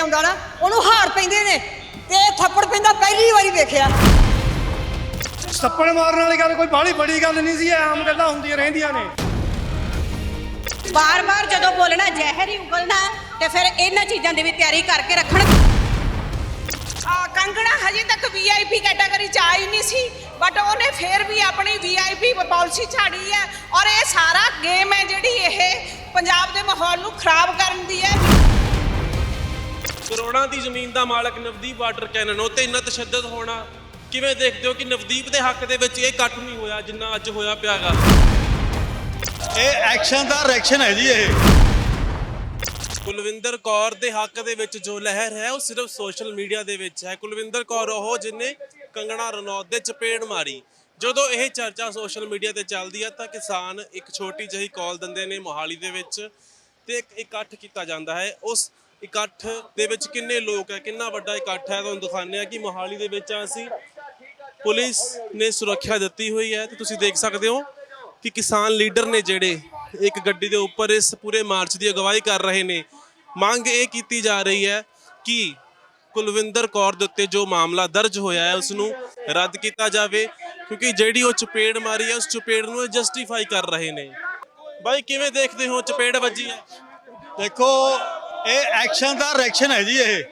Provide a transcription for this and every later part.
ਆਉਂਦਾ ਨਾ ਉਹਨੂੰ ਹਾਰ ਪੈਂਦੇ ਨੇ। ਤੇ ਇਹ ਥੱਪੜ ਪੈਂਦਾ ਪਹਿਲੀ ਵਾਰੀ ਵੇਖਿਆ। ਥੱਪੜ ਮਾਰਨ ਵਾਲੀ ਗੱਲ ਕੋਈ ਬਾਹਲੀ ਬੜੀ ਗੱਲ ਨਹੀਂ ਸੀ ਇਹ ਆਮ ਗੱਲਾਂ ਹੁੰਦੀਆਂ ਰਹਿੰਦੀਆਂ ਨੇ। ਬਾਰ-ਬਾਰ ਜਦੋਂ ਬੋਲਣਾ ਜ਼ਹਿਰ ਹੀ ਉਗਲਣਾ ਤੇ ਫਿਰ ਇਹਨਾਂ ਚੀਜ਼ਾਂ ਦੀ ਵੀ ਤਿਆਰੀ ਕਰਕੇ ਰੱਖਣ। ਆ ਕੰਗਣਾ ਹਜੇ ਤੱਕ ਵੀਆਈਪੀ ਕੈਟਾਗਰੀ ਚ ਆਈ ਨਹੀਂ ਸੀ ਬਟ ਉਹਨੇ ਫੇਰ ਵੀ ਆਪਣੀ ਵੀਆਈਪੀ ਪਾਲਿਸੀ ਛਾੜੀ ਹੈ ਔਰ ਇਹ ਸਾਰਾ ਗੇਮ ਹੈ ਜਿਹੜੀ ਇਹ ਪੰਜਾਬ ਦੇ ਮਾਹੌਲ ਨੂੰ ਖਰਾਬ ਕਰਨ ਦੀ ਹੈ। ਕਰੋੜਾਂ ਦੀ ਜ਼ਮੀਨ ਦਾ ਮਾਲਕ ਨਵਦੀਪ ਵਾਟਰ ਕੈਨਨ ਉਹ ਤੇ ਇੰਨਾ ਤਸ਼ੱਦਦ ਹੋਣਾ ਕਿਵੇਂ ਦੇਖਦੇ ਹੋ ਕਿ ਨਵਦੀਪ ਦੇ ਹੱਕ ਦੇ ਵਿੱਚ ਇਹ ਇਕੱਠ ਨਹੀਂ ਹੋਇਆ ਜਿੰਨਾ ਅੱਜ ਹੋਇਆ ਪਿਆਗਾ? ਇਹ ਐਕਸ਼ਨ ਦਾ ਰਿਐਕਸ਼ਨ ਹੈ ਜੀ ਇਹ। ਕੁਲਵਿੰਦਰ ਕੌਰ ਦੇ ਹੱਕ ਦੇ ਵਿੱਚ ਜੋ ਲਹਿਰ ਹੈ ਉਹ ਸਿਰਫ ਸੋਸ਼ਲ ਮੀਡੀਆ ਦੇ ਵਿੱਚ ਹੈ। ਕੁਲਵਿੰਦਰ ਕੌਰ ਉਹ ਜਿਨੇ ਕੰਗਣਾ ਰਣੌਤ ਦੇ ਚਪੇੜ ਮਾਰੀ ਜਦੋਂ ਇਹ ਚਰਚਾ ਸੋਸ਼ਲ ਮੀਡੀਆ ਤੇ ਚੱਲਦੀ ਹੈ ਤਾਂ ਕਿਸਾਨ ਇੱਕ ਛੋਟੀ ਜਿਹੀ ਕਾਲ ਦਿੰਦੇ ਨੇ ਮੋਹਾਲੀ ਦੇ ਵਿੱਚ ਤੇ ਇੱਕ ਇਕੱਠ ਕੀਤਾ ਜਾਂਦਾ ਹੈ। ਉਸ ਇਕੱਠ ਦੇ ਵਿੱਚ ਕਿੰਨੇ ਲੋਕ ਹੈ, ਕਿੰਨਾ ਵੱਡਾ ਇਕੱਠ ਹੈ, ਤੁਹਾਨੂੰ ਦਿਖਾਉਂਦੇ ਆ ਕਿ ਮੋਹਾਲੀ ਦੇ ਵਿੱਚ ਅਸੀਂ। ਪੁਲਿਸ ਨੇ ਸੁਰੱਖਿਆ ਦਿੱਤੀ ਹੋਈ ਹੈ ਤੇ ਤੁਸੀਂ ਦੇਖ ਸਕਦੇ ਹੋ ਕਿ ਕਿਸਾਨ ਲੀਡਰ ਨੇ ਜਿਹੜੇ ਇੱਕ ਗੱਡੀ ਦੇ ਉੱਪਰ ਇਸ ਪੂਰੇ ਮਾਰਚ ਦੀ ਅਗਵਾਈ ਕਰ ਰਹੇ ਨੇ। ਮੰਗ ਇਹ ਕੀਤੀ ਜਾ ਰਹੀ ਹੈ ਕਿ ਕੁਲਵਿੰਦਰ ਕੌਰ ਦੇ ਉੱਤੇ ਜੋ ਮਾਮਲਾ ਦਰਜ ਹੋਇਆ ਹੈ ਉਸ ਨੂੰ ਰੱਦ ਕੀਤਾ ਜਾਵੇ, ਕਿਉਂਕਿ ਜਿਹੜੀ ਉਹ ਚਪੇੜ ਮਾਰੀ ਹੈ, ਉਸ ਚਪੇੜ ਨੂੰ ਜਸਟੀਫਾਈ ਕਰ ਰਹੇ ਨੇ। ਬਾਈ, ਕਿਵੇਂ ਦੇਖਦੇ ਹੋ? ਚਪੇੜ ਵੱਜੀ ਹੈ। ਦੇਖੋ ਇਹ ਐਕਸ਼ਨ ਦਾ ਰਿਐਕਸ਼ਨ ਹੈ ਜੀ ਇਹ।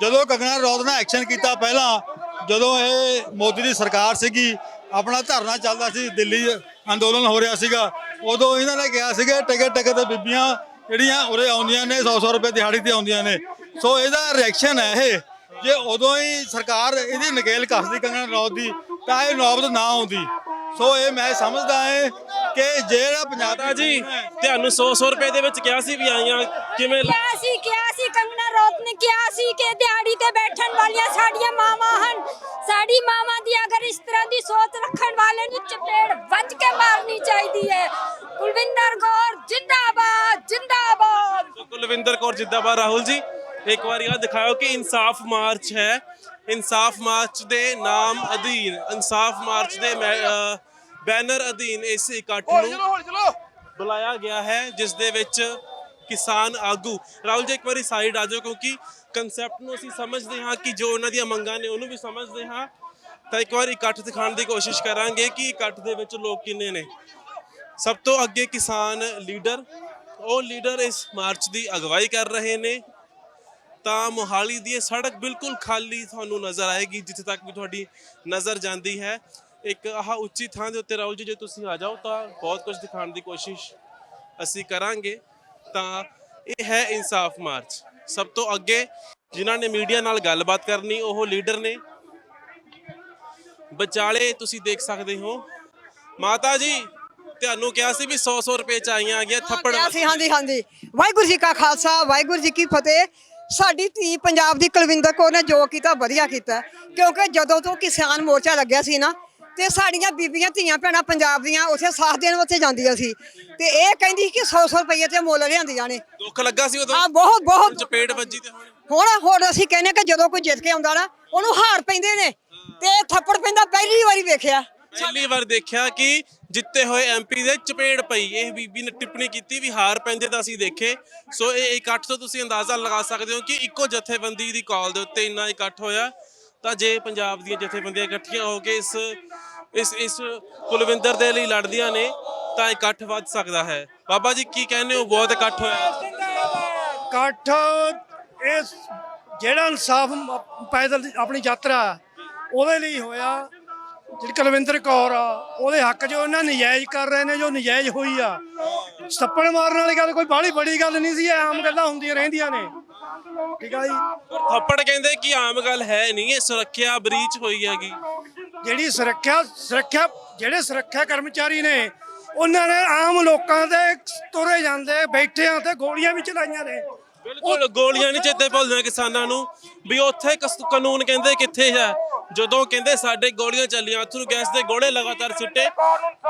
ਜਦੋਂ ਕੰਗਣਾ ਰੌਤ ਨੇ ਐਕਸ਼ਨ ਕੀਤਾ ਪਹਿਲਾਂ, ਜਦੋਂ ਇਹ ਮੋਦੀ ਦੀ ਸਰਕਾਰ ਸੀਗੀ, ਆਪਣਾ ਧਰਨਾ ਚੱਲਦਾ ਸੀ, ਦਿੱਲੀ ਅੰਦੋਲਨ ਹੋ ਰਿਹਾ ਸੀਗਾ, ਉਦੋਂ ਇਹਨਾਂ ਨੇ ਕਿਹਾ ਸੀਗਾ, ਟਿਕਟ ਟਿਕਟ ਤੇ ਬੀਬੀਆਂ ਜਿਹੜੀਆਂ ਉਰੇ ਆਉਂਦੀਆਂ ਨੇ 100 100 ਰੁਪਏ ਦਿਹਾੜੀ ਤੇ ਆਉਂਦੀਆਂ ਨੇ। ਸੋ ਇਹਦਾ ਰਿਐਕਸ਼ਨ ਹੈ ਇਹ। ਜੇ ਉਦੋਂ ਹੀ ਸਰਕਾਰ ਇਹਦੀ ਨਕੇਲ ਕੱਸਦੀ ਕੰਗਣਾ ਰੌਤ ਦੀ, ਤਾਂ ਇਹ ਨੌਬਤ ਨਾ ਆਉਂਦੀ। ਸੋ ਇਹ ਮੈਂ ਸਮਝਦਾ ਹਾਂ ਕਿ ਜਿਹੜਾ ਪੰਜਾਬ ਜੀ ਤੁਹਾਨੂੰ 100 100 ਰੁਪਏ ਦੇ ਵਿੱਚ ਕਿਹਾ ਸੀ ਵੀ ਆਈਆਂ ਕਿਵੇਂ ਕਿਹਾ ਸੀ ਕਿਹਾ ਸੀ ਕੰਗਨਾ ਰੌਤ ਨੇ ਕਿਹਾ ਸੀ ਕਿ ਦਿਹਾੜੀ ਤੇ ਬੈਠਣ ਵਾਲੀਆਂ ਸਾਡੀਆਂ ਮਾਵਾਂ ਹਨ। ਸਾਡੀ ਮਾਵਾਂ ਦੀ ਅਗਰ ਇਸ ਤਰ੍ਹਾਂ ਦੀ ਸੋਚ ਰੱਖਣ ਵਾਲੇ ਨੂੰ ਚਪੇੜ ਵੱਜ ਕੇ ਮਾਰਨੀ ਚਾਹੀਦੀ ਹੈ। ਕੁਲਵਿੰਦਰ ਕੌਰ ਜਿੰਦਾਬਾਦ ਜਿੰਦਾਬਾਦ। ਕੁਲਵਿੰਦਰ ਕੌਰ ਜਿੱਦਾਬਾਦ ਰਾਹੁਲ ਜੀ ਇੱਕ ਵਾਰੀ ਆ ਦਿਖਾਓ ਕਿ ਇਨਸਾਫ ਮਾਰਚ ਹੈ। ਇਨਸਾਫ ਮਾਰਚ ਦੇ ਨਾਮ ਅਧੀਨ ਇਨਸਾਫ ਮਾਰਚ ਦੇ ਬੈਨਰ ਅਧੀਨ ਇਸ ਇਕੱਠ ਨੂੰ ਬੁਲਾਇਆ ਗਿਆ ਹੈ ਜਿਸ ਦੇ ਵਿੱਚ ਕਿਸਾਨ ਆਗੂ। ਰਾਹੁਲ ਜੀ ਇੱਕ ਵਾਰੀ ਸਾਈਡ ਆ ਜਾਓ ਕਿਉਂਕਿ ਕਨਸੈਪਟ ਨੂੰ ਅਸੀਂ ਸਮਝਦੇ ਹਾਂ ਕਿ ਜੋ ਉਹਨਾਂ ਦੀਆਂ ਮੰਗਾਂ ਨੇ ਉਹਨੂੰ ਵੀ ਸਮਝਦੇ ਹਾਂ। ਤਾਂ ਇੱਕ ਵਾਰ ਇਕੱਠ ਦਿਖਾਉਣ ਦੀ ਕੋਸ਼ਿਸ਼ ਕਰਾਂਗੇ ਕਿ ਇਕੱਠ ਦੇ ਵਿੱਚ ਲੋਕ ਕਿੰਨੇ ਨੇ। ਸਭ ਤੋਂ ਅੱਗੇ ਕਿਸਾਨ ਲੀਡਰ ਉਹ ਲੀਡਰ ਇਸ ਮਾਰਚ ਦੀ ਅਗਵਾਈ ਕਰ ਰਹੇ ਨੇ। ਤਾਂ ਮੋਹਾਲੀ ਦੀ ਇਹ ਸੜਕ ਬਿਲਕੁਲ ਖਾਲੀ ਤੁਹਾਨੂੰ ਨਜ਼ਰ ਆਏਗੀ ਜਿੱਥੇ ਤੱਕ ਵੀ ਤੁਹਾਡੀ ਨਜ਼ਰ ਜਾਂਦੀ ਹੈ। ਇੱਕ ਆਹ ਉੱਚੀ ਥਾਂ ਦੇ ਉੱਤੇ ਰਾਹੁਲ ਜੀ ਜੇ ਤੁਸੀਂ ਆ ਜਾਓ ਤਾਂ ਬਹੁਤ ਕੁਝ ਦਿਖਾਉਣ ਦੀ ਕੋਸ਼ਿਸ਼ ਅਸੀਂ ਕਰਾਂਗੇ। ਤਾਂ ਇਹ ਹੈ ਇਨਸਾਫ ਮਾਰਚ। ਸਭ ਤੋਂ ਅੱਗੇ ਜਿਨ੍ਹਾਂ ਨੇ ਮੀਡੀਆ ਨਾਲ ਗੱਲਬਾਤ ਕਰਨੀ ਉਹ ਲੀਡਰ ਨੇ। ਵਿਚਾਲੇ ਤੁਸੀਂ ਦੇਖ ਸਕਦੇ ਹੋ। ਮਾਤਾ ਜੀ ਤੁਹਾਨੂੰ ਕਿਹਾ ਸੀ ਵੀ 100 100 ਰੁਪਏ ਚ ਆਈਆਂ ਆ ਗਿਆ ਥੱਪੜ ਕਿਹਾ ਸੀ ਹਾਂਜੀ ਹਾਂਜੀ। ਵਾਹਿਗੁਰੂ ਜੀ ਕਾ ਖਾਲਸਾ ਵਾਹਿਗੁਰੂ ਜੀ ਕੀ ਫਤਿਹ। ਸਾਡੀ ਧੀ ਪੰਜਾਬ ਦੀ ਕੁਲਵਿੰਦਰ ਕੌਰ ਨੇ ਜੋ ਕੀਤਾ ਵਧੀਆ ਕੀਤਾ। ਕਿਉਂਕਿ ਜਦੋਂ ਤੋਂ ਕਿਸਾਨ ਮੋਰਚਾ ਲੱਗਿਆ ਸੀ ਨਾ ਤੇ ਸਾਡੀਆਂ ਬੀਬੀਆਂ ਧੀਆਂ ਭੈਣਾਂ ਪੰਜਾਬ ਦੀਆਂ ਉੱਥੇ ਸਾਥ ਦੇਣ ਉੱਥੇ ਜਾਂਦੀਆਂ ਸੀ। ਤੇ ਇਹ ਕਹਿੰਦੀ ਕਿ 100 100 ਰੁਪਏ ਤੇ ਮੁੱਲ ਲਿਆਂਦੀਆਂ ਨੇ। ਦੁੱਖ ਲੱਗਾ ਸੀ ਉਦੋਂ? ਆ ਬਹੁਤ ਬਹੁਤ। ਚਪੇੜ ਵੱਜੀ ਤੇ ਹੁਣ? ਹੁਣ ਹੁਣ ਅਸੀਂ ਕਹਿੰਦੇ ਕਿ ਜਦੋਂ ਕੋਈ ਜਿੱਤ ਕੇ ਆਉਂਦਾ ਨਾ ਉਹਨੂੰ ਹਾਰ ਪੈਂਦੇ ਨੇ। ਤੇ ਥੱਪੜ ਪੈਂਦਾ ਪਹਿਲੀ ਵਾਰੀ ਵੇਖਿਆ। ਪਹਿਲੀ ਵਾਰ ਦੇਖਿਆ ਕਿ ਜਿੱਤੇ ਹੋਏ ਐਮਪੀ ਦੇ ਚਪੇੜ ਪਈ। ਇਹ ਬੀਬੀ ਨੇ ਟਿੱਪਣੀ ਕੀਤੀ ਵੀ ਹਾਰ ਪੈਂਦੇ ਤਾਂ ਅਸੀਂ ਦੇਖੇ। ਸੋ ਇਹ ਇਕੱਠ ਤੋਂ ਤੁਸੀਂ ਅੰਦਾਜ਼ਾ ਲਗਾ ਸਕਦੇ ਹੋ ਕਿ ਇੱਕੋ ਜਥੇਬੰਦੀ ਦੀ ਕਾਲ ਦੇ ਉੱਤੇ ਇੰਨਾ ਇਕੱਠ ਹੋਇਆ। ਤਾਂ ਜੇ ਪੰਜਾਬ ਦੀਆਂ ਜਥੇਬੰਦੀਆਂ ਇਕੱਠੀਆਂ ਹੋ ਕੇ ਇਸ ਇਸ ਇਸ ਕੁਲਵਿੰਦਰ ਦੇ ਲਈ ਲੜਦੀਆਂ ਨੇ, ਤਾਂ ਇਕੱਠ ਵੱਧ ਸਕਦਾ ਹੈ। ਬਾਬਾ ਜੀ, ਕੀ ਕਹਿੰਦੇ ਹੋ? ਬਹੁਤ ਇਕੱਠ ਹੋਇਆ। ਇਕੱਠ ਇਸ ਜਿਹੜਾ ਇਨਸਾਫ ਪੈਦਲ ਦੀ ਆਪਣੀ ਯਾਤਰਾ ਉਹਦੇ ਲਈ ਹੋਇਆ। ਜਿਹੜੀ ਕੁਲਵਿੰਦਰ ਕੌਰ ਆ, ਉਹਦੇ ਹੱਕ 'ਚ ਉਹਨਾਂ ਨਜਾਇਜ਼ ਕਰ ਰਹੇ ਨੇ, ਜੋ ਨਜਾਇਜ਼ ਹੋਈ ਆ। ਥੱਪੜ ਮਾਰਨ ਵਾਲੀ ਗੱਲ ਕੋਈ ਬਾਹਲੀ ਬੜੀ ਗੱਲ ਨਹੀਂ ਸੀ, ਇਹ ਆਮ ਗੱਲਾਂ ਹੁੰਦੀਆਂ ਰਹਿੰਦੀਆਂ ਨੇ। ਠੀਕ ਆ ਜੀ। ਥੱਪੜ ਕਹਿੰਦੇ ਕਿ ਆਮ ਗੱਲ ਹੈ ਨਹੀਂ ਇਹ ਸੁਰੱਖਿਆ ਬਰੀਚ ਹੋਈ ਹੈਗੀ। ਜਿਹੜੀ ਸੁਰੱਖਿਆ ਸੁਰੱਖਿਆ ਜਿਹੜੇ ਸੁਰੱਖਿਆ ਕਰਮਚਾਰੀ ਨੇ ਉਹਨਾਂ ਨੇ ਆਮ ਲੋਕਾਂ ਦੇ ਤੁਰੇ ਜਾਂਦੇ ਬੈਠਿਆਂ ਤੇ ਗੋਲੀਆਂ ਵੀ ਚਲਾਈਆਂ ਨੇ। ਬਿਲਕੁਲ ਗੋਲੀਆਂ ਨਹੀਂ ਚੇਤੇ ਭੁੱਲਦੀਆਂ ਕਿਸਾਨਾਂ ਨੂੰ। ਵੀ ਉੱਥੇ ਕਾਨੂੰਨ ਕਹਿੰਦੇ ਕਿੱਥੇ ਹੈ? ਜਦੋਂ ਕਹਿੰਦੇ ਸਾਡੇ ਗੋਲੀਆਂ ਚੱਲੀਆਂ ਅਥਰੂ ਗੈਸ ਦੇ ਗੋਲੇ ਲਗਾਤਾਰ ਸਿੱਟੇ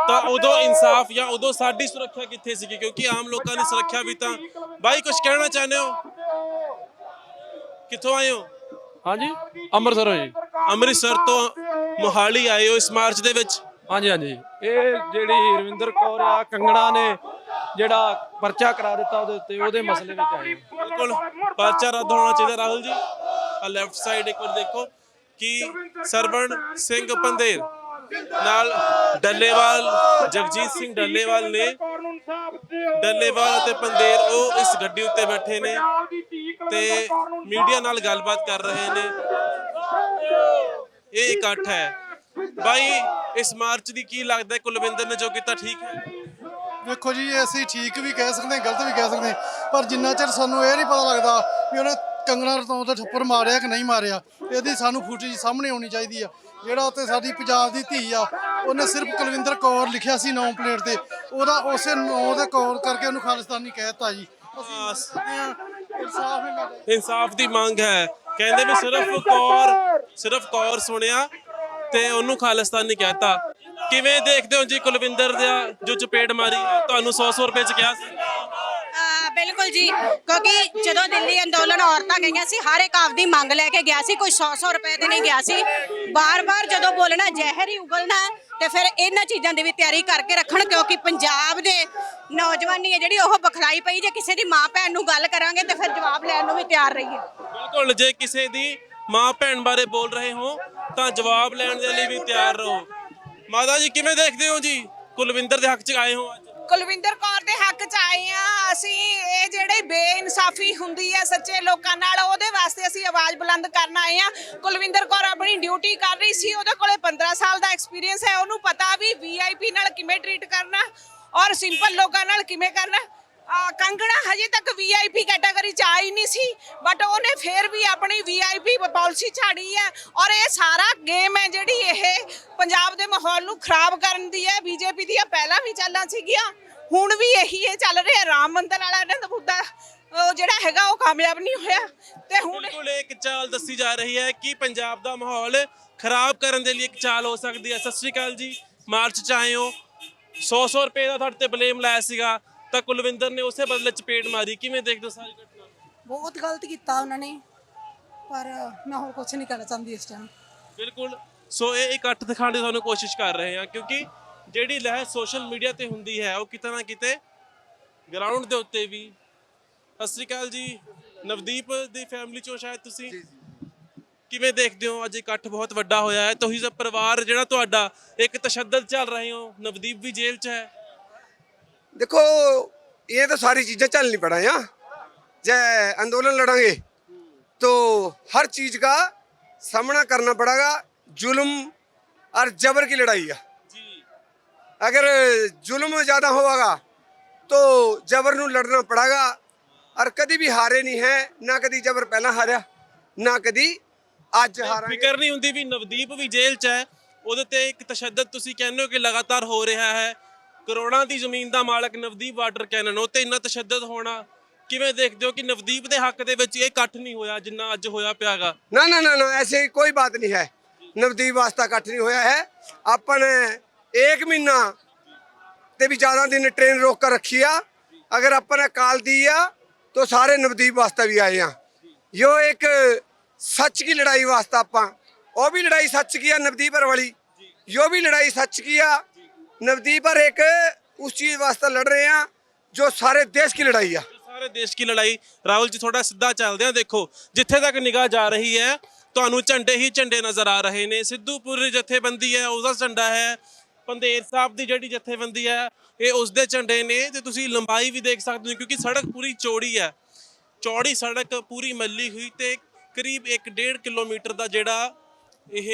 ਤਾਂ ਉਦੋਂ ਇਨਸਾਫ ਜਾਂ ਉਦੋਂ ਸਾਡੀ ਸੁਰੱਖਿਆ ਕਿੱਥੇ ਸੀਗੀ? ਕਿਉਂਕਿ ਆਮ ਲੋਕਾਂ ਦੀ ਸੁਰੱਖਿਆ ਵੀ ਤਾਂ ਬਾਈ ਕੁਝ ਕਹਿਣਾ ਚਾਹੁੰਦੇ ਹੋ? ਕਿੱਥੋਂ ਆਏ ਹੋ? ਹਾਂਜੀ ਅੰਮ੍ਰਿਤਸਰੋਂ ਜੀ। ਅੰਮ੍ਰਿਤਸਰ ਤੋਂ ਮੋਹਾਲੀ ਆਏ ਹੋ ਇਸ ਮਾਰਚ ਦੇ ਵਿੱਚ? ਹਾਂਜੀ ਹਾਂਜੀ। ਇਹ ਜਿਹੜੀ ਰਵਿੰਦਰ ਕੌਰ ਆ ਕੰਗਣਾ ਨੇ ਜਿਹੜਾ ਪਰਚਾ ਕਰਾ ਦਿੱਤਾ ਉਹਦੇ ਉੱਤੇ ਉਹਦੇ ਮਸਲੇ ਵਿੱਚ ਆਏ। ਬਿਲਕੁਲ ਪਰਚਾ ਰੱਦ ਹੋਣਾ ਚਾਹੀਦਾ ਰਾਹੁਲ ਜੀ। ਆ ਲੈਫਟ ਸਾਈਡ ਇੱਕ ਵਾਰ ਦੇਖੋ ਕਿ ਸਰਵਣ ਸਿੰਘ ਪੰਦੇਰ ਨਾਲ ਡੱਲੇਵਾਲ, ਜਗਜੀਤ ਸਿੰਘ ਡੱਲੇਵਾਲ ਨੇ ਡੱਲੇਵਾਲ ਅਤੇ ਪੰਦੇਰ ਉਹ ਇਸ ਗੱਡੀ ਉੱਤੇ ਬੈਠੇ ਨੇ ਤੇ ਮੀਡੀਆ ਨਾਲ ਗੱਲਬਾਤ ਕਰ ਰਹੇ ਨੇ। ਇਹ ਇਕੱਠ ਹੈ। ਬਾਈ, ਇਸ ਮਾਰਚ ਦੀ ਕੀ ਲੱਗਦਾ ਕੁਲਵਿੰਦਰ ਨੇ ਜੋ ਕੀਤਾ, ਠੀਕ ਹੈ? ਵੇਖੋ ਜੀ ਅਸੀਂ ਠੀਕ ਵੀ ਕਹਿ ਸਕਦੇ ਗਲਤ ਵੀ ਕਹਿ ਸਕਦੇ ਹਾਂ, ਪਰ ਜਿੰਨਾ ਚਿਰ ਸਾਨੂੰ ਇਹ ਨਹੀਂ ਪਤਾ ਲੱਗਦਾ ਵੀ ਉਹਨੇ ਕੰਗਣਾ ਰਤੌਂ ਤੇ ਠੱਪਰ ਮਾਰਿਆ ਕਿ ਨਹੀਂ ਮਾਰਿਆ, ਇਹਦੀ ਸਾਨੂੰ ਫੁਟੇਜ ਸਾਹਮਣੇ ਆਉਣੀ ਚਾਹੀਦੀ ਆ। ਜਿਹੜਾ ਉੱਤੇ ਸਾਡੀ ਪੰਜਾਬ ਦੀ ਧੀ ਆ ਉਹਨੇ ਸਿਰਫ ਕੁਲਵਿੰਦਰ ਕੌਰ ਲਿਖਿਆ ਸੀ ਨੌਂ ਪਲੇਟ ਤੇ। ਉਹਦਾ ਉਸੇ ਨੌਂ ਦੇ ਕੌਰ ਕਰਕੇ ਉਹਨੂੰ ਖਾਲਿਸਤਾਨੀ ਕਹਿਤਾ ਜੀ। ਇਨਸਾਫ ਦਾ ਇਨਸਾਫ ਦੀ ਮੰਗ ਹੈ। ਕਹਿੰਦੇ ਵੀ ਸਿਰਫ ਕੌਰ ਸਿਰਫ ਕੌਰ ਸੁਣਿਆ ਤੇ ਉਹਨੂੰ ਖਾਲਿਸਤਾਨੀ ਕਹਿਤਾ ਕਿਵੇਂ ਦੇਖਦੇ ਹੋ ਜੀ ਕੁਲਵਿੰਦਰ ਦਾ ਜੋ ਚਪੇੜ ਮਾਰੀ ਤੁਹਾਨੂੰ 100 100 ਰੁਪਏ ਚ ਕਿਹਾ ਸੀ? ਬਿਲਕੁਲ ਜੀ, ਕਿਉਂਕਿ ਜਦੋਂ ਦਿੱਲੀ ਅੰਦੋਲਨ ਔਰਤਾਂ ਗਈਆਂ ਸੀ, ਹਰ ਇੱਕ ਆਪਦੀ ਮੰਗ ਲੈ ਕੇ ਗਿਆ ਸੀ, ਕੋਈ 100-100 ਰੁਪਏ ਤੇ ਨਹੀਂ ਗਿਆ ਸੀ। ਬਾਰ-ਬਾਰ ਜਦੋਂ ਬੋਲਣਾ ਜ਼ਹਿਰ ਹੀ ਉਗਲਣਾ ਤੇ ਫਿਰ ਇਹਨਾਂ ਚੀਜ਼ਾਂ ਦੀ ਵੀ ਤਿਆਰੀ ਕਰਕੇ ਰੱਖਣ, ਕਿਉਂਕਿ ਪੰਜਾਬ ਦੇ ਨੌਜਵਾਨੀ ਹੈ ਜਿਹੜੀ, ਉਹ ਬਖਲਾਈ ਪਈ, ਜੇ ਕਿਸੇ ਦੀ ਮਾਂ ਭੈਣ ਨੂੰ ਗੱਲ ਕਰਾਂਗੇ, ਤੇ ਫਿਰ ਜਵਾਬ ਲੈਣ ਨੂੰ ਵੀ ਤਿਆਰ ਰਹੀਏ। ਬਿਲਕੁਲ, ਜੇ ਕਿਸੇ ਦੀ ਮਾਂ ਭੈਣ ਬਾਰੇ ਬੋਲ ਰਹੇ ਹੋ, ਤਾਂ ਜਵਾਬ ਲੈਣ ਦੇ ਲਈ ਵੀ ਤਿਆਰ ਰਹੋ। ਮਾਤਾ ਜੀ, ਕਿਵੇਂ ਦੇਖਦੇ ਹੋ ਜੀ? ਕੁਲਵਿੰਦਰ ਦੇ ਹੱਕ ਚ ਆਏ ਹੋ ਅੱਜ? ਕੁਲਵਿੰਦਰ ਕੌਰ ਦੇ ਹੱਕ 'ਚ ਆਏ ਆ। ਅਸੀਂ ਇਹ ਜਿਹੜੇ ਬੇਇਨਸਾਫੀ ਹੁੰਦੀ ਹੈ ਸੱਚੇ ਲੋਕਾਂ ਨਾਲ, ਉਹਦੇ ਵਾਸਤੇ ਅਸੀਂ ਆਵਾਜ਼ ਬੁਲੰਦ ਕਰਨ ਆਏ ਆ। ਕੁਲਵਿੰਦਰ ਕੌਰ ਆਪਣੀ ਡਿਊਟੀ ਕਰ ਰਹੀ ਸੀ, ਉਹਦੇ ਕੋਲੇ 15 ਸਾਲ ਦਾ ਐਕਸਪੀਰੀਅੰਸ ਹੈ। ਉਹਨੂੰ ਪਤਾ ਵੀ ਵੀਆਈਪੀ ਨਾਲ ਕਿਵੇਂ ਟ੍ਰੀਟ ਕਰਨਾ ਔਰ ਸਿੰਪਲ ਲੋਕਾਂ ਨਾਲ ਕਿਵੇਂ ਕਰਨਾ। ਆ, ਕੰਗਣਾ ਹਜੇ ਤੱਕ ਵੀਆਈਪੀ ਕੈਟਾਗਰੀ ਚ ਆਈ ਨਹੀਂ ਸੀ ਬਟ ਉਹਨੇ ਫੇਰ ਵੀ ਆਪਣੀ ਵੀਆਈਪੀ ਪਾਲਿਸੀ ਝਾੜੀ ਹੈ ਔਰ ਇਹ ਸਾਰਾ ਗੇਮ ਹੈ ਜਿਹੜੀ ਇਹ ਪੰਜਾਬ ਦੇ ਮਾਹੌਲ ਨੂੰ ਖਰਾਬ ਕਰਨ ਦੀ ਹੈ। ਬੀਜੇਪੀ ਦੀਆਂ ਪਹਿਲਾਂ ਵੀ ਚੱਲਾਂ ਸੀਗੀਆਂ ਹੁਣ ਵੀ ਇਹੀ ਇਹ ਚੱਲ ਰਿਹਾ। ਰਾਮ ਮੰਦਰ ਵਾਲਾ ਨੇ ਤਾਂ ਮੁੱਦਾ ਉਹ ਜਿਹੜਾ ਹੈਗਾ ਉਹ ਕਾਮਯਾਬ ਨਹੀਂ ਹੋਇਆ। ਤੇ ਹੁਣ ਬਿਲਕੁਲ ਇੱਕ ਚਾਲ ਦੱਸੀ ਜਾ ਰਹੀ ਹੈ ਕਿ ਪੰਜਾਬ ਦਾ ਮਾਹੌਲ ਖਰਾਬ ਕਰਨ ਦੇ ਲਈ ਇੱਕ ਚਾਲ ਹੋ ਸਕਦੀ ਹੈ। ਸਤਿ ਸ਼੍ਰੀ ਅਕਾਲ ਜੀ ਮਾਰਚ ਚ ਆਏ ਹੋ। 100-100 ਰੁਪਏ ਦਾ ਤੁਹਾਡੇ ਤੇ ਬਲੇਮ ਲਾਇਆ ਸੀਗਾ। ਤਾਂ ਕੁਲਵਿੰਦਰ ਨੇ ਉਸੇ ਬਦਲੇ ਚਪੇੜ ਮਾਰੀ। ਕਿਵੇਂ ਦੇਖਦੇ ਹੋ ਸਾਰੀ ਘਟਨਾ? ਬਹੁਤ ਗਲਤ ਕੀਤਾ ਉਹਨਾਂ ਨੇ। ਪਰ ਮੈਂ ਹੋਰ ਕੁਝ ਨਹੀਂ ਕਰਨਾ ਚਾਹੁੰਦੀ ਇਸ ਟਾਈਮ ਬਿਲਕੁਲ। ਸੋ ਇਹ ਇਕੱਠ ਦਿਖਾਉਣ ਦੀ ਤੁਹਾਨੂੰ ਕੋਸ਼ਿਸ਼ ਕਰ ਰਹੇ ਹਾਂ ਕਿਉਂਕਿ ਜਿਹੜੀ ਲਹਿਰ ਸੋਸ਼ਲ ਮੀਡੀਆ ਤੇ ਹੁੰਦੀ ਹੈ ਉਹ ਕਿਤੇ ਨਾ ਕਿਤੇ ਗਰਾਊਂਡ ਦੇ ਉੱਤੇ ਵੀ। ਸਤਿ ਸ਼੍ਰੀ ਅਕਾਲ ਜੀ। ਨਵਦੀਪ ਦੀ ਫੈਮਿਲੀ ਚੋਂ ਸ਼ਾਇਦ ਤੁਸੀਂ ਕਿਵੇਂ ਦੇਖਦੇ ਹੋ? ਅੱਜ ਇਕੱਠ ਬਹੁਤ ਵੱਡਾ ਹੋਇਆ ਹੈ। ਤੁਸੀਂ ਦਾ ਪਰਿਵਾਰ ਜਿਹੜਾ ਤੁਹਾਡਾ ਇੱਕ ਤਸ਼ੱਦਦ ਚੱਲ ਰਹੇ ਹੋ। ਨਵਦੀਪ ਵੀ ਜੇਲ੍ਹ 'ਚ ਹੈ। देखो ये तो सारी चीजें चलनी पड़ा यहाँ जय आंदोलन लड़ेंगे तो हर चीज का सामना करना पड़ेगा जुल्म और जबर की लड़ाई है अगर जुल्म ज्यादा होगा तो जबर ਨੂੰ ਲੜਨਾ ਪੜੇਗਾ ਔਰ ਕਦੀ ਵੀ ਹਾਰੇ ਨਹੀਂ ਹੈ ਨਾ ਕਦੀ ਜਬਰ ਪਹਿਲਾਂ ਹਾਰਿਆ ਨਾ ਕਦੀ ਅੱਜ ਹਾਰਾਂਗੇ ਫਿਕਰ ਨਹੀਂ ਹੁੰਦੀ ਵੀ ਨਵਦੀਪ ਵੀ ਜੇਲ੍ਹ 'ਚ ਹੈ ਉਹਦੇ ਤੇ ਇੱਕ ਤਸ਼ੱਦਦ ਤੁਸੀਂ ਕਹਿੰਦੇ ਹੋ ਕਿ ਲਗਾਤਾਰ ਹੋ ਰਿਹਾ ਹੈ ਕਰੋੜਾਂ ਦੀ ਜ਼ਮੀਨ ਦਾ ਮਾਲਕ ਨਵਦੀਪ ਵਾਟਰ ਕੈਨਨ, ਉਹ ਤੇ ਇੰਨਾ ਤਸ਼ੱਦਦ ਹੋਣਾ, ਕਿਵੇਂ ਦੇਖਦੇ ਹੋ ਕਿ ਨਵਦੀਪ ਦੇ ਹੱਕ ਦੇ ਵਿੱਚ ਇਹ ਇਕੱਠ ਨਹੀਂ ਹੋਇਆ ਜਿੰਨਾ ਅੱਜ ਹੋਇਆ ਪਿਆਗਾ? ਨਾ ਨਾ ਨਾ ਨਾ, ਐਸੀ ਕੋਈ ਬਾਤ ਨਹੀਂ ਹੈ। ਨਵਦੀਪ ਵਾਸਤਾ ਇਕੱਠ ਨਹੀਂ ਹੋਇਆ ਹੈ। ਆਪਾਂ ਨੇ 1 ਮਹੀਨਾ ਤੇ ਵੀ ਜ਼ਿਆਦਾ ਦਿਨ ਟ੍ਰੇਨ ਰੋਕ ਕੇ ਰੱਖੀ ਆ। ਅਗਰ ਆਪਾਂ ਨੇ ਕਾਲ ਦੀ ਆ, ਤਾਂ ਸਾਰੇ ਨਵਦੀਪ ਵਾਸਤਾ ਵੀ ਆਏ ਆ। ਯੋ ਇੱਕ ਸੱਚ ਕੀ ਲੜਾਈ ਵਾਸਤਾ ਆਪਾਂ, ਉਹ ਵੀ ਲੜਾਈ ਸੱਚ ਕੀ ਆ ਨਵਦੀਪ ਵਾਲੀ ਯੋ ਵੀ ਲੜਾਈ ਸੱਚ ਕੀ ਆ? नवदीप हर एक उस चीज वास्ते लड़ रहे हैं जो सारे देश की लड़ाई आ ਸਾਰੇ ਦੇਸ਼ ਕੀ ਲੜਾਈ ਰਾਹੁਲ ਜੀ ਥੋੜਾ ਸਿੱਧਾ ਚੱਲਦੇ ਆ ਦੇਖੋ ਜਿੱਥੇ ਤੱਕ ਨਿਗਾਹ ਜਾ ਰਹੀ ਹੈ ਤੁਹਾਨੂੰ ਝੰਡੇ ਹੀ ਝੰਡੇ ਨਜ਼ਰ ਆ ਰਹੇ ਨੇ ਸਿੱਧੂਪੁਰ ਜਥੇਬੰਦੀ ਹੈ ਉਹਦਾ ਝੰਡਾ ਹੈ ਪੰਦੇਰ ਸਾਹਿਬ ਦੀ ਜਿਹੜੀ ਜਥੇਬੰਦੀ ਹੈ ਇਹ ਉਸ ਦੇ ਝੰਡੇ ਨੇ ਤੇ ਤੁਸੀਂ ਲੰਬਾਈ ਵੀ ਦੇਖ ਸਕਦੇ ਹੋ ਕਿਉਂਕਿ ਸੜਕ ਪੂਰੀ ਚੌੜੀ ਹੈ ਚੌੜੀ ਸੜਕ ਪੂਰੀ ਮੱਲੀ ਹੋਈ ਤੇ ਕਰੀਬ 1.5 ਕਿਲੋਮੀਟਰ ਦਾ ਜਿਹੜਾ ਇਹ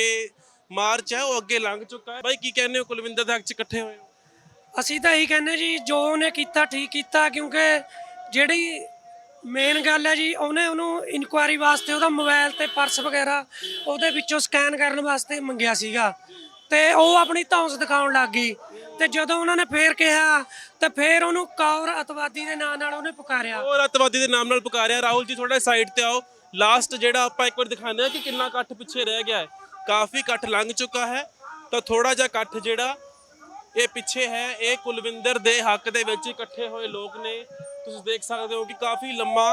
ਮਾਰਚ ਹੈ ਉਹ ਅੱਗੇ ਲੰਘ ਚੁੱਕਾ ਹੈ। ਬਾਈ ਕੀ ਕਹਿੰਦੇ ਹੋ? ਕੁਲਵਿੰਦਰ ਦੇ ਹੱਕ 'ਚ ਇਕੱਠੇ ਹੋਏ ਹੋ? ਅਸੀਂ ਤਾਂ ਇਹੀ ਕਹਿੰਦੇ ਜੀ ਜੋ ਉਹਨੇ ਕੀਤਾ ਠੀਕ ਕੀਤਾ ਕਿਉਂਕਿ ਜਿਹੜੀ ਮੇਨ ਗੱਲ ਹੈ ਜੀ ਉਹਨੇ ਉਹਨੂੰ ਇਨਕੁਆਇਰੀ ਵਾਸਤੇ ਉਹਦਾ ਮੋਬਾਈਲ ਤੇ ਪਰਸ ਵਗੈਰਾ ਉਹਦੇ ਵਿੱਚੋਂ ਸਕੈਨ ਕਰਨ ਵਾਸਤੇ ਮੰਗਿਆ ਸੀਗਾ। ਤੇ ਉਹ ਆਪਣੀ ਧੌਂਸ ਦਿਖਾਉਣ ਲੱਗ ਗਈ। ਤੇ ਜਦੋਂ ਉਹਨਾਂ ਨੇ ਫੇਰ ਕਿਹਾ ਤੇ ਫੇਰ ਉਹਨੂੰ ਕੌਰ ਅਤਵਾਦੀ ਦੇ ਨਾਂ ਨਾਲ ਉਹਨੇ ਪੁਕਾਰਿਆ। ਹੋਰ ਅੱਤਵਾਦੀ ਦੇ ਨਾਮ ਨਾਲ ਪੁਕਾਰਿਆ। ਰਾਹੁਲ ਜੀ ਥੋੜਾ ਸਾਈਡ ਤੇ ਆਓ। ਲਾਸਟ ਜਿਹੜਾ ਆਪਾਂ ਇੱਕ ਵਾਰ ਦਿਖਾਉਂਦੇ ਆ ਕਿ ਕਿੰਨਾ ਇਕੱਠ ਪਿੱਛੇ ਰਹਿ ਗਿਆ ਹੈ। ਕਾਫੀ ਇਕੱਠ ਲੰਘ ਚੁੱਕਾ ਹੈ। ਤਾਂ ਥੋੜਾ ਜਿਹਾ ਇਕੱਠ ਜਿਹੜਾ, ਇਹ ਪਿੱਛੇ ਹੈ। ਇਹ ਕੁਲਵਿੰਦਰ ਦੇ ਹੱਕ ਦੇ ਵਿੱਚ ਇਕੱਠੇ ਹੋਏ ਲੋਕ ਨੇ। ਤੁਸੀਂ ਦੇਖ ਸਕਦੇ ਹੋ ਕਿ ਕਾਫੀ ਲੰਮਾ,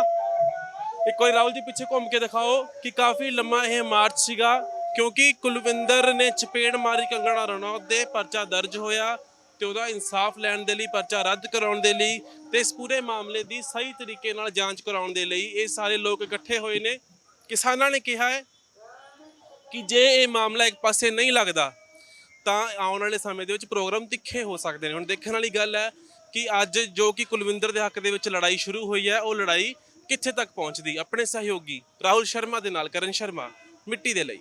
ਇੱਕ ਵਾਰੀ ਰਾਹੁਲ ਜੀ ਪਿੱਛੇ ਘੁੰਮ ਕੇ ਦਿਖਾਓ ਕਿ ਕਾਫੀ ਲੰਮਾ ਇਹ ਮਾਰਚ ਸੀਗਾ, ਕਿਉਂਕਿ ਕੁਲਵਿੰਦਰ ਨੇ ਚਪੇੜ ਮਾਰੀ, ਕੰਗਣਾ ਰਣੌਤ ਦੇ ਪਰਚਾ ਦਰਜ ਹੋਇਆ ਤੇ ਉਹਦਾ ਇਨਸਾਫ ਲੈਣ ਦੇ ਲਈ, ਪਰਚਾ ਰੱਦ ਕਰਾਉਣ ਦੇ ਲਈ ਤੇ ਇਸ ਪੂਰੇ ਮਾਮਲੇ ਦੀ ਸਹੀ ਤਰੀਕੇ ਨਾਲ ਜਾਂਚ ਕਰਾਉਣ ਦੇ ਲਈ ਇਹ ਸਾਰੇ ਲੋਕ ਇਕੱਠੇ ਹੋਏ ਨੇ। ਕਿਸਾਨਾਂ ਨੇ ਕਿਹਾ ਹੈ ਕਿ ਜੇ ਇਹ ਮਾਮਲਾ ਇੱਕ ਪਾਸੇ ਨਹੀਂ ਲੱਗਦਾ, ਤਾਂ ਆਉਣ ਵਾਲੇ ਸਮੇਂ ਦੇ ਵਿੱਚ ਪ੍ਰੋਗਰਾਮ ਤਿੱਖੇ ਹੋ ਸਕਦੇ ਨੇ। ਹੁਣ ਦੇਖਣ ਵਾਲੀ ਗੱਲ ਹੈ ਕਿ ਅੱਜ ਜੋ ਕਿ ਕੁਲਵਿੰਦਰ ਦੇ ਹੱਕ ਦੇ ਵਿੱਚ ਲੜਾਈ ਸ਼ੁਰੂ ਹੋਈ ਹੈ, ਉਹ ਲੜਾਈ ਕਿੱਥੇ ਤੱਕ ਪਹੁੰਚਦੀ? ਆਪਣੇ ਸਹਿਯੋਗੀ ਰਾਹੁਲ ਸ਼ਰਮਾ ਦੇ ਨਾਲ, ਕਰਨ ਸ਼ਰਮਾ, ਮਿੱਟੀ ਦੇ ਲਈ।